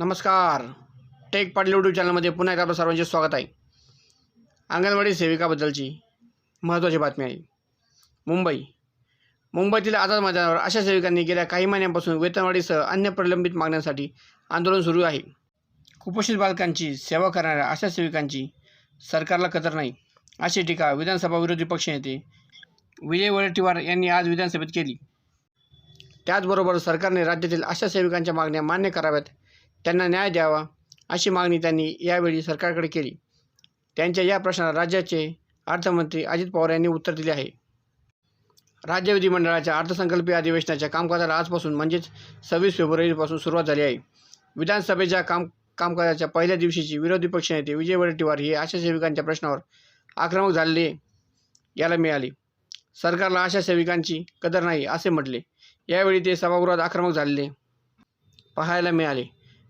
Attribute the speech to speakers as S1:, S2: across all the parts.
S1: नमस्कार. Take Patil YouTube चॅनलमध्ये पुन्हा एकदा आपलं सर्वांचे स्वागत आहे. अंगणवाडी सेविकाबद्दलची महत्त्वाची बातमी आहे. मुंबई. मुंबईतील आझाद मैदानावर अशा सेविकांनी गेल्या काही महिन्यांपासून वेतनवाढीसह अन्य प्रलंबित मागण्यांसाठी आंदोलन सुरू आहे. कुपोषित बालकांची सेवा करणाऱ्या अशा सेविकांची सरकारला कदर नाही अशी टीका विधानसभा विरोधी पक्षनेते विजय वडेट्टीवार यांनी आज विधानसभेत केली. त्याचबरोबर सरकारने राज्यातील अशा सेविकांच्या मागण्या मान्य कराव्यात त्यांना न्याय द्यावा अशी मागणी त्यांनी यावेळी सरकारकडे केली. त्यांच्या या प्रश्नाला राज्याचे अर्थमंत्री अजित पवार यांनी उत्तर दिले आहे. राज्य विधिमंडळाच्या अर्थसंकल्पीय अधिवेशनाच्या कामकाजाला आजपासून म्हणजेच सव्वीस फेब्रुवारीपासून सुरुवात झाली आहे. विधानसभेच्या काम कामकाजाच्या पहिल्या दिवशीची विरोधी पक्षनेते विजय वडेट्टीवार हे आशा सेविकांच्या प्रश्नावर आक्रमक झालेले याला मिळाले. सरकारला आशा सेविकांची कदर नाही असे म्हटले. यावेळी ते सभागृहात आक्रमक झालेले पाहायला मिळाले.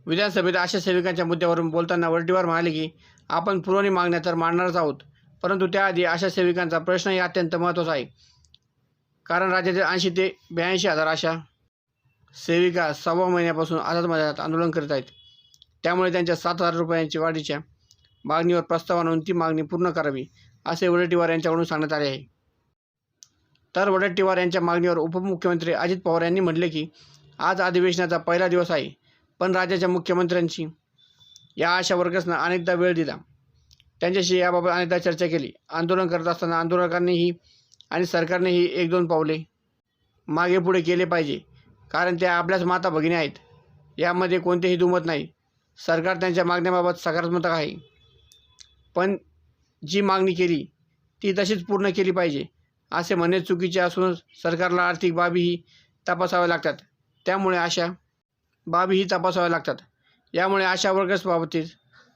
S1: विधानसभेत आशा सेविकांच्या मुद्द्यावरून बोलताना वरटीवार म्हणाले की आपण पुरवणी मागण्या तर मांडणारच आहोत परंतु त्याआधी आशा सेविकांचा प्रश्नही अत्यंत महत्त्वाचा आहे. कारण राज्यातील ऐंशी ते ब्याऐंशी हजार आशा सेविका सव्वा महिन्यापासून आझाद मैदानात आंदोलन करीत आहेत. त्यामुळे त्यांच्या सात हजार रुपयांची वाढीच्या मागणीवर प्रस्ताव आणून ती मागणी पूर्ण करावी असे वडेट्टीवार यांच्याकडून सांगण्यात आले आहे. तर वडेट्टीवार यांच्या मागणीवर उपमुख्यमंत्री अजित पवार यांनी म्हटले की आज अधिवेशनाचा पहिला दिवस आहे. पण राज्याच्या मुख्यमंत्र्यांची. या आशा वर्कर्सना अनेकदा वेळ दिला. त्यांच्याशी याबाबत अनेकदा चर्चा केली. आंदोलन करत असताना आंदोलकांनीही आणि सरकारनेही एक दोन पावले मागे पुढे केले पाहिजे. कारण त्या आपल्याच माता भगिनी आहेत. यामध्ये कोणतेही दुमत नाही. सरकार त्यांच्या मागण्याबाबत सकारात्मक आहे. पण जी मागणी केली ती तशीच पूर्ण केली पाहिजे असे म्हणणे चुकीचे असून सरकारला आर्थिक बाबीही तपासाव्या लागतात. त्यामुळे अशा बाबीही तपासाव्या लागतात. यामुळे अशा वर्गसबाबतीत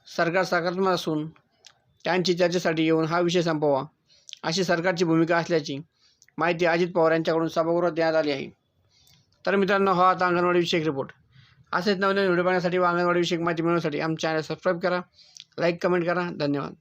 S1: सरकार सकारात्मक असून त्यांची चर्चेसाठी येऊन हा विषय संपवा अशी सरकारची भूमिका असल्याची माहिती अजित पवार यांच्याकडून सभागृहात देण्यात आली आहे. तर मित्रांनो हा आता अंगणवाडी विषयक रिपोर्ट असेच नवीन व्हिडिओ पाहण्यासाठी व अंगणवाडी विषयक माहिती मिळवण्यासाठी आमच्या चॅनल सबस्क्राईब करा लाईक कमेंट करा. धन्यवाद.